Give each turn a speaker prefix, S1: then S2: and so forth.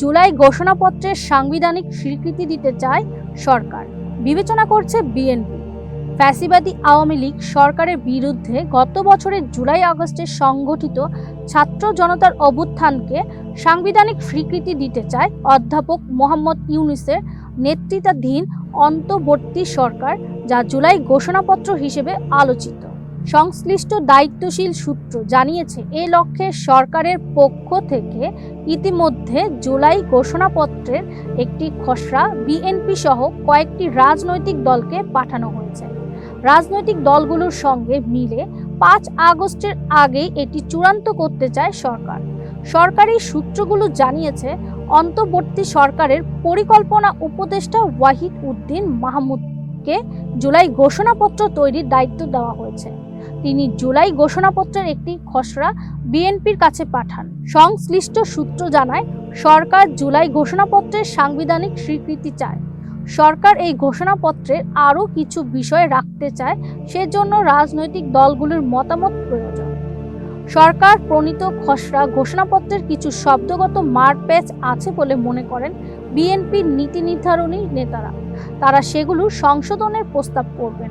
S1: জুলাই ঘোষণাপত্রের সাংবিধানিক স্বীকৃতি দিতে চায় সরকার। বিবেচনা করছে বিএনপি। ফ্যাসিবাদী আওয়ামী লীগ সরকারের বিরুদ্ধে গত বছরের জুলাই আগস্টে সংগঠিত ছাত্র জনতার অভ্যুত্থানকে সাংবিধানিক স্বীকৃতি দিতে চায় অধ্যাপক মোহাম্মদ ইউনুসের নেতৃত্বাধীন অন্তর্বর্তী সরকার, যা জুলাই ঘোষণাপত্র হিসেবে আলোচিত। সংশ্লিষ্ট দায়িত্বশীল সূত্র জানিয়েছে, এ লক্ষ্যে সরকারের পক্ষ থেকে ইতিমধ্যে জুলাই ঘোষণাপত্রের একটি খসড়া বিএনপি সহ কয়েকটি রাজনৈতিক দলকে পাঠানো হয়েছে। রাজনৈতিক দলগুলোর সঙ্গে মিলে পাঁচ আগস্টের আগেই এটি চূড়ান্ত করতে চায় সরকার। সরকারি সূত্রগুলো জানিয়েছে, অন্তর্বর্তী সরকারের পরিকল্পনা উপদেষ্টা ওয়াহিদ উদ্দিন মাহমুদকে জুলাই ঘোষণাপত্র তৈরির দায়িত্ব দেওয়া হয়েছে। তিনি জুলাই ঘোষণাপত্রের একটি খসড়া বিএনপির কাছে পাঠান। সংশ্লিষ্ট সূত্র জানায়, সরকার জুলাই ঘোষণাপত্রের সাংবিধানিক স্বীকৃতি চায়। সরকার এই ঘোষণাপত্রের আরও কিছু বিষয় রাখতে চায়, সেজন্য রাজনৈতিক দলগুলোর মতামত প্রয়োজন। সরকার প্রণীত খসড়া ঘোষণাপত্রের কিছু শব্দগত মারপ্যাচ আছে বলে মনে করেন বিএনপির নীতি নির্ধারণী নেতারা। তারা সেগুলো সংশোধনের প্রস্তাব করবেন।